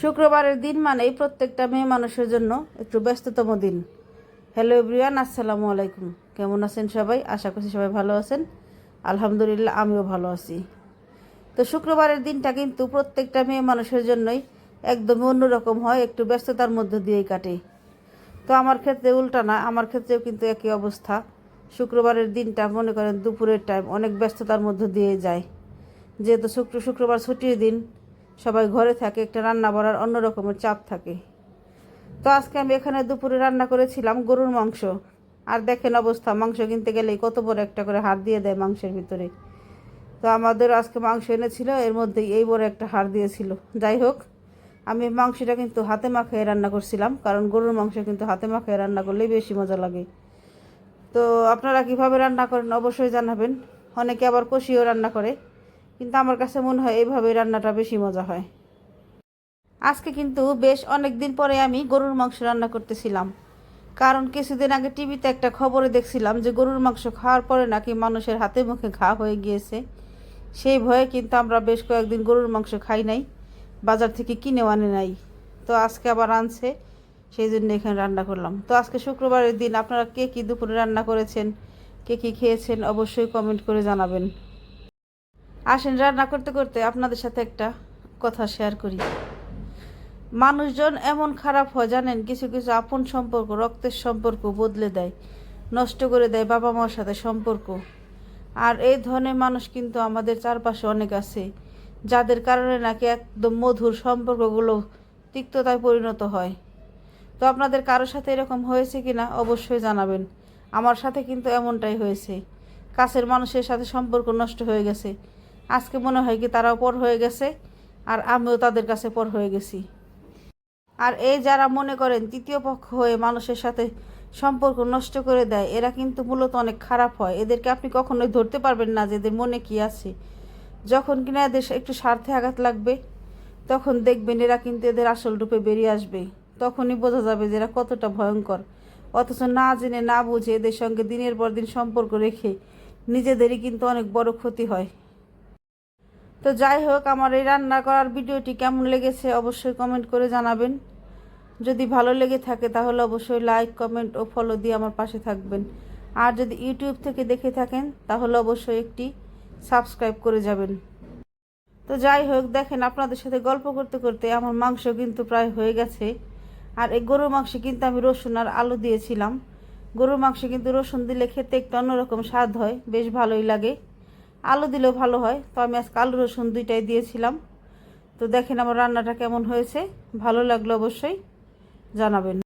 শুক্রবারের দিন মানেই প্রত্যেকটা মেয়ে মানুষের জন্য একটু ব্যস্ততম দিন। হ্যালো এভরিওয়ান আসসালামু আলাইকুম। কেমন আছেন সবাই? আশা করছি সবাই ভালো আছেন। আলহামদুলিল্লাহ, আমিও ভালো আছি। তো শুক্রবারের দিনটা কিন্তু প্রত্যেকটা মেয়ে মানুষের জন্যই একদমই অন্যরকম হয়, একটু ব্যস্ততার মধ্য দিয়েই কাটে। তো আমার ক্ষেত্রে উল্টা না, আমার ক্ষেত্রেও কিন্তু একই অবস্থা। শুক্রবারের দিনটা মনে করেন দুপুরের টাইম অনেক ব্যস্ততার মধ্য দিয়ে যায়। যেহেতু শুক্র, শুক্রবার ছুটির দিন সবাই ঘরে থাকে, একটা রান্না বাড়ার অন্য রকমের চাপ থাকে। তো আজকে আমি এখানে দুপুরে রান্না করেছিলাম গরুর মাংস। আর দেখেন অবস্থা, মাংস কিনতে গেলেই কত বড় একটা করে হাড় দিয়ে দেয় মাংসের ভিতরে। তো আমাদের আজকে মাংস এনেছিল, এর মধ্যেই এই বড় একটা হাড় দিয়েছিল। যাই হোক, আমি মাংসটা কিন্তু হাতে মাখিয়ে রান্না করছিলাম, কারণ গরুর মাংস কিন্তু হাতে মাখিয়ে রান্না করলেই বেশি মজা লাগে। তো আপনারা কীভাবে রান্না করেন অবশ্যই জানাবেন। অনেকে আবার কষিয়েও রান্না করে। কিন্তু আমার কাছে মনে হয় এইভাবে রান্নাটা বেশি মজা হয়। আজকে কিন্তু বেশ অনেক দিন পরে আমি গরুর মাংস রান্না করতেছিলাম। কারণ কিছুদিন আগে টিভিতে একটা খবরে দেখছিলাম যে গরুর মাংস খাওয়ার পরে নাকি মানুষের হাতে মুখে ঘা হয়ে গিয়েছে। সেই ভয়ে কিন্তু আমরা বেশ কয়েকদিন গরুর মাংস খাই নাই, বাজার থেকে কিনেও আনে নাই। তো আজকে আবার আনছে, সেই জন্য এখানে রান্না করলাম। তো আজকে শুক্রবারের দিন আপনারা কে কী দুপুরে রান্না করেছেন, কে কী খেয়েছেন অবশ্যই কমেন্ট করে জানাবেন। আসেন, রান্না করতে করতে আপনাদের সাথে একটা কথা শেয়ার করি। মানুষজন এমন খারাপ হয়, জানেন? কিছু কিছু আপন সম্পর্ক, রক্তের সম্পর্ক বদলে দেয়, নষ্ট করে দেয় বাবা মার সাথে সম্পর্ক। আর এই ধরনের মানুষ কিন্তু আমাদের চারপাশে অনেক আছে, যাদের কারণে নাকি একদম মধুর সম্পর্কগুলো তিক্ততায় পরিণত হয়। তো আপনাদের কারোর সাথে এরকম হয়েছে কি না অবশ্যই জানাবেন। আমার সাথে কিন্তু এমনটাই হয়েছে। কাছের মানুষের সাথে সম্পর্ক নষ্ট হয়ে গেছে। আজকে মনে হয় কি তারাও পর হয়ে গেছে, আর আমিও তাদের কাছে পর হয়ে গেছি। আর এই যারা মনে করেন তৃতীয় পক্ষ হয়ে মানুষের সাথে সম্পর্ক নষ্ট করে দেয়, এরা কিন্তু মূলত অনেক খারাপ হয়। এদেরকে আপনি কখনোই ধরতে পারবেন না যে এদের মনে কি আছে। যখন কিনা এদের একটু স্বার্থে আঘাত লাগবে, তখন দেখবেন এরা কিন্তু এদের আসল রূপে বেরিয়ে আসবে। তখনই বোঝা যাবে যে এরা কতটা ভয়ঙ্কর। অথচ না জেনে না বুঝে এদের সঙ্গে দিনের পর দিন সম্পর্ক রেখে নিজেদেরই কিন্তু অনেক বড় ক্ষতি হয়। তো যাই হোক, আমার এই রান্না করার ভিডিওটি কেমন লেগেছে অবশ্যই কমেন্ট করে জানাবেন। যদি ভালো লেগে থাকে তাহলে অবশ্যই লাইক কমেন্ট ও ফলো দিয়ে আমার পাশে থাকবেন। আর যদি ইউটিউব থেকে দেখে থাকেন তাহলে অবশ্যই একটি সাবস্ক্রাইব করে যাবেন। তো যাই হোক, দেখেন আপনাদের সাথে গল্প করতে করতে আমার মাংস কিন্তু প্রায় হয়ে গেছে। আর এই গরুর মাংসে কিন্তু আমি রসুন আর আলু দিয়েছিলাম। গরুর মাংসে কিন্তু রসুন দিলে খেতে একটু অন্যরকম স্বাদ হয়, বেশ ভালোই লাগে। আলু দিলেও ভালো হয়। তো আমি আজকে আলু, রসুন দুইটাই দিয়েছিলাম। তো দেখেন আমার রান্নাটা কেমন হয়েছে। ভালো লাগল অবশ্যই জানাবেন।